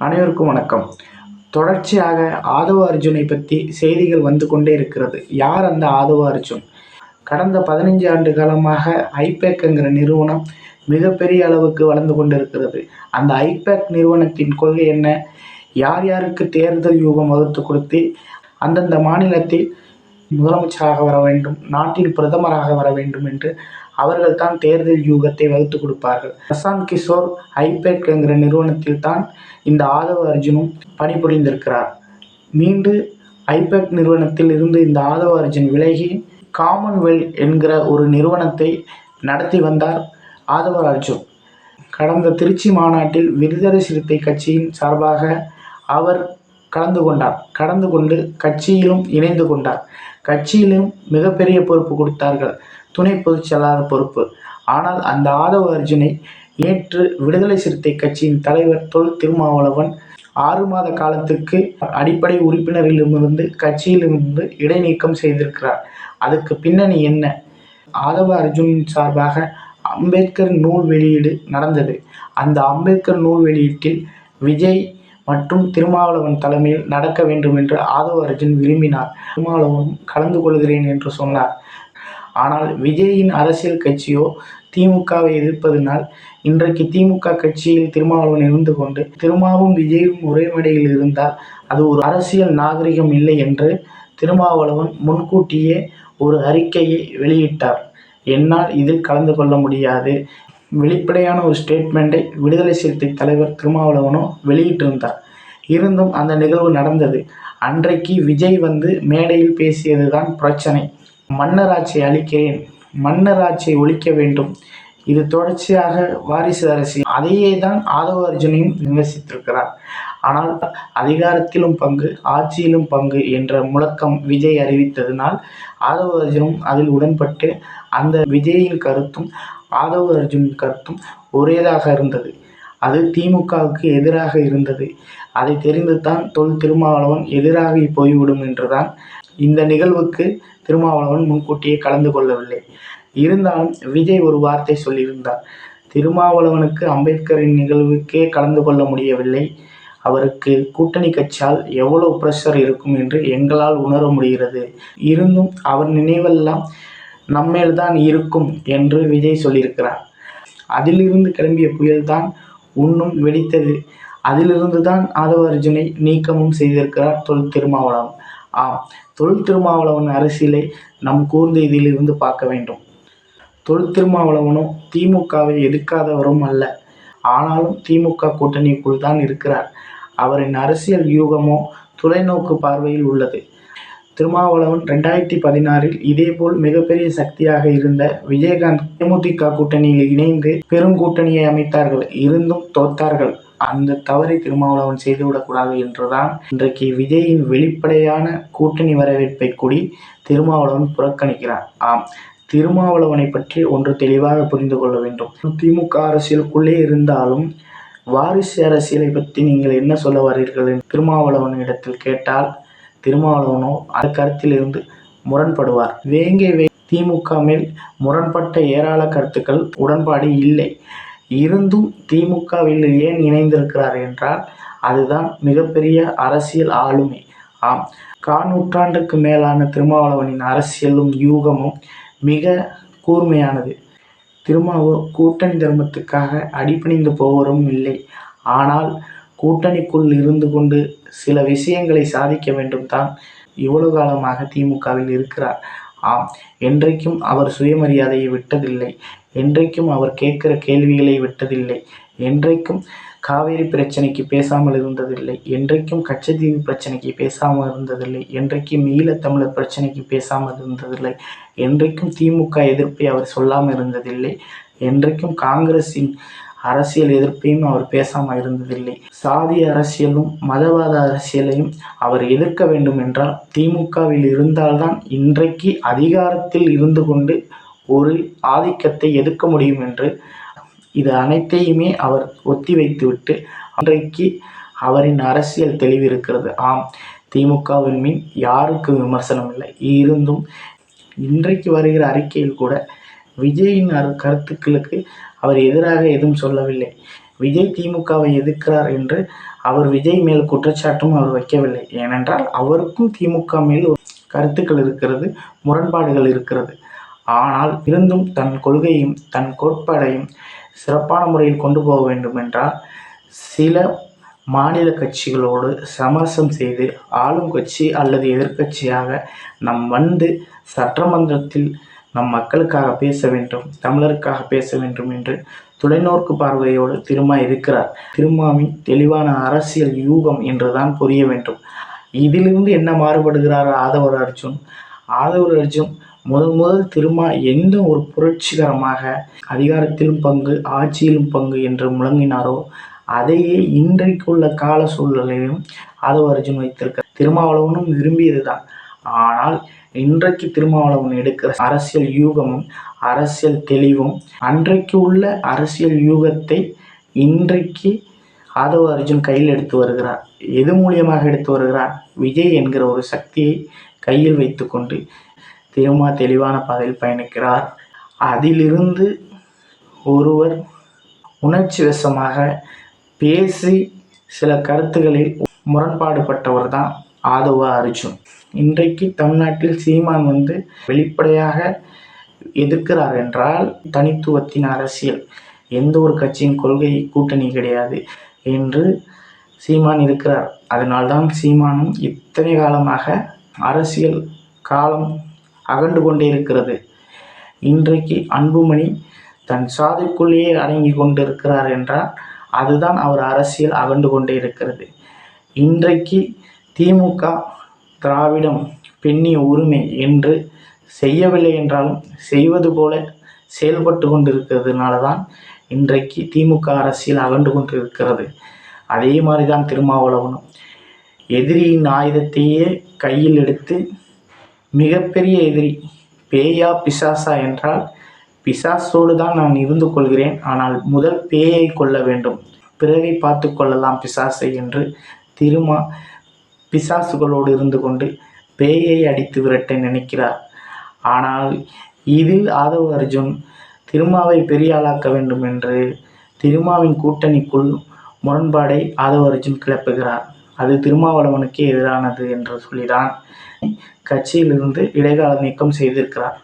அனைவருக்கும் வணக்கம். தொடர்ச்சியாக ஆதவ அர்ஜுனை பற்றி செய்திகள் வந்து கொண்டே இருக்கிறது. யார் அந்த ஆதவ அர்ஜுன்? கடந்த பதினைஞ்சு ஆண்டு காலமாக ஐபேக்குங்கிற நிறுவனம் மிகப்பெரிய அளவுக்கு வளர்ந்து கொண்டிருக்கிறது. அந்த ஐபேக் நிறுவனத்தின் கொள்கை என்ன? யார் யாருக்கு தேர்தல் யூகம் வகுத்து கொடுத்து அந்தந்த மாநிலத்தில் முதலமைச்சராக வர வேண்டும் நாட்டின் பிரதமராக வர வேண்டும் என்று அவர்கள் தான் தேர்தல் யூகத்தை வகுத்து கொடுப்பார்கள். பிரசாந்த் கிஷோர் ஐபேக் என்கிற நிறுவனத்தில் தான் இந்த ஆதவ அர்ஜுனும் பணிபுரிந்திருக்கிறார். மீண்டு ஐபேக் நிறுவனத்தில் இருந்து இந்த ஆதவ அர்ஜுன் விலகி காமன்வெல்த் என்கிற ஒரு நிறுவனத்தை நடத்தி வந்தார் ஆதவ அர்ஜுன். கடந்த திருச்சி மாநாட்டில் விருதர சிறுத்தை கட்சியின் சார்பாக அவர் கலந்து கொண்டார். கலந்து கொண்டு கட்சியிலும் இணைந்து கொண்டார். கட்சியிலும் மிகப்பெரிய பொறுப்பு கொடுத்தார்கள். துணை பொதுச் செயலாளர் பொறுப்பு. ஆனால் அந்த ஆதவ அர்ஜுனை நேற்று விடுதலை சிறுத்தை கட்சியின் தலைவர் தொல் திருமாவளவன் ஆறு மாத காலத்துக்கு அடிப்படை உறுப்பினரிலிருந்து கட்சியிலிருந்து இடைநீக்கம் செய்திருக்கிறார். அதுக்கு பின்னணி என்ன? ஆதவ அர்ஜுனின் சார்பாக அம்பேத்கர் நூல் வெளியீடு நடந்தது. அந்த அம்பேத்கர் நூல் வெளியீட்டில் விஜய் மற்றும் திருமாவளவன் தலைமையில் நடக்க வேண்டும் என்று ஆதவ அர்ஜுன் விரும்பினார். திருமாவளவன் கலந்து கொள்கிறேன் என்று சொன்னார். ஆனால் விஜயின் அரசியல் கட்சியோ திமுகவை எதிர்ப்பதனால் இன்றைக்கு திமுக கட்சியில் திருமாவளவன் இருந்து கொண்டு திருமாவும் விஜயும் ஒரே மேடையில் இருந்தால் அது ஒரு அரசியல் நாகரிகம் இல்லை என்று திருமாவளவன் முன்கூட்டியே ஒரு அறிக்கையை வெளியிட்டார். என்னால் இதில் கலந்து கொள்ள முடியாது. வெளிப்படையான ஒரு ஸ்டேட்மெண்ட்டை விடுதலை சிறுத்தை தலைவர் திருமாவளவனும் வெளியிட்டிருந்தார். இருந்தும் அந்த நிகழ்வு நடந்தது. அன்றைக்கு விஜய் வந்து மேடையில் பேசியது தான் பிரச்சனை. மன்னராட்சியை அளிக்கிறேன் மன்னராட்சியை ஒழிக்க வேண்டும். இது தொடர்ச்சியாக வாரிசு அரசியல் அதையே தான் ஆதவ அர்ஜுனையும் விமர்சித்திருக்கிறார். ஆனால் அதிகாரத்திலும் பங்கு ஆட்சியிலும் பங்கு என்ற முழக்கம் விஜய் அறிவித்ததினால் ஆதவ அர்ஜுனும் அதில் உடன்பட்டு அந்த விஜயின் கருத்தும் ஆதவ அர்ஜுனின் கருத்தும் ஒரேதாக இருந்தது. அது திமுகவுக்கு எதிராக இருந்தது. அதை தெரிந்து தான் தொல் திருமாவளவன் எதிராக போய்விடும் என்றுதான் இந்த நிகழ்வுக்கு திருமாவளவன் முன்கூட்டியே கலந்து கொள்ளவில்லை. இருந்தாலும் விஜய் ஒரு வார்த்தை சொல்லியிருந்தார். திருமாவளவனுக்கு அம்பேத்கரின் நிகழ்வுக்கே கலந்து கொள்ள முடியவில்லை. அவருக்கு கூட்டணி கட்சியால் எவ்வளவு ப்ரெஷர் இருக்கும் என்று எங்களால் உணர முடிகிறது. இருந்தும் அவர் நினைவெல்லாம் நம்மேல்தான் இருக்கும் என்று விஜய் சொல்லியிருக்கிறார். அதிலிருந்து கிளம்பிய புயல்தான் உன்னும் வெடித்தது. அதிலிருந்து தான் ஆதவ அர்ஜுனை நீக்கமும் செய்திருக்கிறார் தொல் திருமாவளவன். ஆம் தொல் திருமாவளவன் அரசியலை நம் கூர்ந்து இதிலிருந்து பார்க்க வேண்டும். தொல் திருமாவளவனும் திமுகவை எதிர்க்காதவரும் அல்ல. ஆனாலும் திமுக கூட்டணிக்குள் தான் இருக்கிறார். அவரின் அரசியல் யூகமோ தொலைநோக்கு பார்வையில் உள்ளது. திருமாவளவன் ரெண்டாயிரத்தி பதினாறில் இதேபோல் மிகப்பெரிய சக்தியாக இருந்த விஜயகாந்த் தேமுதிக கூட்டணியில் இணைந்து பெருங்கூட்டணியை அமைத்தார்கள். இருந்தும் தோத்தார்கள். அந்த தவறை திருமாவளவன் செய்துவிடக்கூடாது என்றுதான் இன்றைக்கு விஜயின் வெளிப்படையான கூட்டணி வரவேற்பை கூடி திருமாவளவன் புறக்கணிக்கிறார். ஆம் திருமாவளவனை பற்றி ஒன்று தெளிவாக புரிந்து கொள்ள வேண்டும். திமுக அரசியலுக்குள்ளே இருந்தாலும் வாரிசு அரசியலை பற்றி நீங்கள் என்ன சொல்ல வரீர்கள் திருமாவளவன் இடத்தில் கேட்டால் திருமாவளவனோ அந்த கருத்திலிருந்து முரண்படுவார். வேங்கை வே திமுக மேல் முரண்பட்ட ஏராள கருத்துக்கள் உடன்பாடு இல்லை. இருந்தும் திமுகவில் ஏன் இணைந்திருக்கிறார் என்றால் அதுதான் மிகப்பெரிய அரசியல் ஆளுமை. ஆம் காநூற்றாண்டுக்கு மேலான திருமாவளவனின் அரசியலும் யூகமும் மிக கூர்மையானது. திருமாவோ கூட்டணி தர்மத்துக்காக அடிபணிந்து போவரும் இல்லை. ஆனால் கூட்டணிக்குள் இருந்து கொண்டு சில விஷயங்களை சாதிக்க வேண்டும் தான் இவ்வளவு காலமாக திமுகவில் இருக்கிறார். ஆம் என்றைக்கும் அவர் சுயமரியாதையை விட்டதில்லை. என்றைக்கும் அவர் கேட்கிற கேள்விகளை விட்டதில்லை. என்றைக்கும் காவேரி பிரச்சனைக்கு பேசாமல் இருந்ததில்லை. என்றைக்கும் கச்சத்தீவு பிரச்சனைக்கு பேசாமல் இருந்ததில்லை. என்றைக்கும் ஈழத்தமிழர் பிரச்சனைக்கு பேசாமல் இருந்ததில்லை. என்றைக்கும் திமுக எதிர்ப்பை அவர் சொல்லாமல் இருந்ததில்லை. என்றைக்கும் காங்கிரஸின் அரசியல் எதிர்ப்பையும் அவர் பேசாமல் இருந்ததில்லை. சாதி அரசியலும் மதவாத அரசியலையும் அவர் எதிர்க்க வேண்டும் என்றால் திமுகவில் இருந்தால்தான் இன்றைக்கு அதிகாரத்தில் இருந்து கொண்டு ஒரு ஆதிக்கத்தை எதிர்க்க முடியும் என்று இது அனைத்தையுமே அவர் ஒத்தி வைத்துவிட்டு அன்றைக்கு அவரின் அரசியல் தெளிவிருக்கிறது. ஆம் திமுகவின் மீன் யாருக்கு விமர்சனம் இல்லை. இருந்தும் இன்றைக்கு வருகிற அறிக்கையில் கூட விஜயின் கருத்துக்களுக்கு அவர் எதிராக எதுவும் சொல்லவில்லை. விஜய் திமுகவை எதிர்க்கிறார் என்று அவர் விஜய் மேல் குற்றச்சாட்டும் அவர் வைக்கவில்லை. ஏனென்றால் அவருக்கும் திமுக மேல் கருத்துக்கள் இருக்கிறது முரண்பாடுகள் இருக்கிறது. ஆனால் இருந்தும் தன் கொள்கையும் தன் கோட்பாடையும் சிறப்பான முறையில் கொண்டு போக வேண்டும் என்றால் சில மாநில கட்சிகளோடு சமரசம் செய்து ஆளும் கட்சி அல்லது எதிர்க்கட்சியாக நம் வந்து சட்டமன்றத்தில் நம் மக்களுக்காக பேச வேண்டும் தமிழருக்காக பேச வேண்டும் என்று தொலைநோக்கு பார்வையோடு திருமா இருக்கிறார். திருமாவின் தெளிவான அரசியல் யூகம் என்றுதான் புரிய வேண்டும். இதிலிருந்து என்ன மாறுபடுகிறார் ஆதவர் அர்ஜுன்? ஆதவர் அர்ஜுன் முதல் முதல் திருமா எந்த ஒரு புரட்சிகரமாக அதிகாரத்திலும் பங்கு ஆட்சியிலும் பங்கு என்று முழங்கினாரோ அதையே இன்றைக்குள்ள கால சூழ்நிலையிலும் ஆதவ அர்ஜுன் வைத்திருக்க திருமாவளவனும் விரும்பியது தான் ஆனால் இன்றைக்கு திருமாவளவன் எடுக்கிற அரசியல் யூகமும் அரசியல் தெளிவும் அன்றைக்கு உள்ள அரசியல் யூகத்தை இன்றைக்கு ஆதவ அர்ஜுன் கையில் எடுத்து வருகிறார். எது மூலியமாக எடுத்து வருகிறார்? விஜய் என்கிற ஒரு சக்தியை கையில் வைத்துக்கொண்டு திருமா தெளிவான பாதையில் பயணிக்கிறார். அதிலிருந்து ஒருவர் உணர்ச்சி வசமாக பேசி சில கருத்துக்களில் முரண்பாடுபட்டவர் தான் ஆதவா அர்ஜுன் இன்றைக்கு தமிழ்நாட்டில் சீமான் வந்து வெளிப்படையாக எதிர்க்கிறார் என்றால் தனித்துவத்தின் அரசியல். எந்த ஒரு கட்சியின் கொள்கை கூட்டணி கிடையாது என்று சீமான் இருக்கிறார். அதனால்தான் சீமானும் இத்தனை காலமாக அரசியல் காலம் அகண்டு கொண்டே இருக்கிறது. இன்றைக்கு அன்புமணி தன் சாதிக்குள்ளேயே அடங்கி கொண்டிருக்கிறார் என்றால் அதுதான் அவர் அரசியல் அகண்டு கொண்டே இருக்கிறது. இன்றைக்கு திமுக திராவிடம் பெண்ணிய உரிமை என்று செய்யவில்லை என்றாலும் செய்வது போல செயல்பட்டு கொண்டிருக்கிறதுனால தான் இன்றைக்கு திமுக அரசியல் அகண்டு கொண்டிருக்கிறது. அதே மாதிரி தான் திருமாவளவனும். எதிரியின் ஆயுதத்தையே கையில் எடுத்து மிகப்பெரிய எதிரி பேயா பிசாசா என்றால் பிசாசோடு தான் நான் இருந்து கொள்கிறேன். ஆனால் முதல் பேயை கொள்ள வேண்டும். பிறவை பார்த்து கொள்ளலாம் பிசாசை என்று திருமா பிசாசுகளோடு இருந்து கொண்டு பேயை அடித்து விரட்ட நினைக்கிறார். ஆனால் இதில் ஆதவ அர்ஜுன் திருமாவை பெரிய ஆளாக்க வேண்டும் என்று திருமாவின் கூட்டணிக்குள் முரண்பாடை ஆதவ அர்ஜுன் கிளப்புகிறார். அது திருமாவளவனுக்கு எதிரானது என்று சொல்லிதான் கட்சியிலிருந்து இடைக்கால நீக்கம் செய்திருக்கிறார்.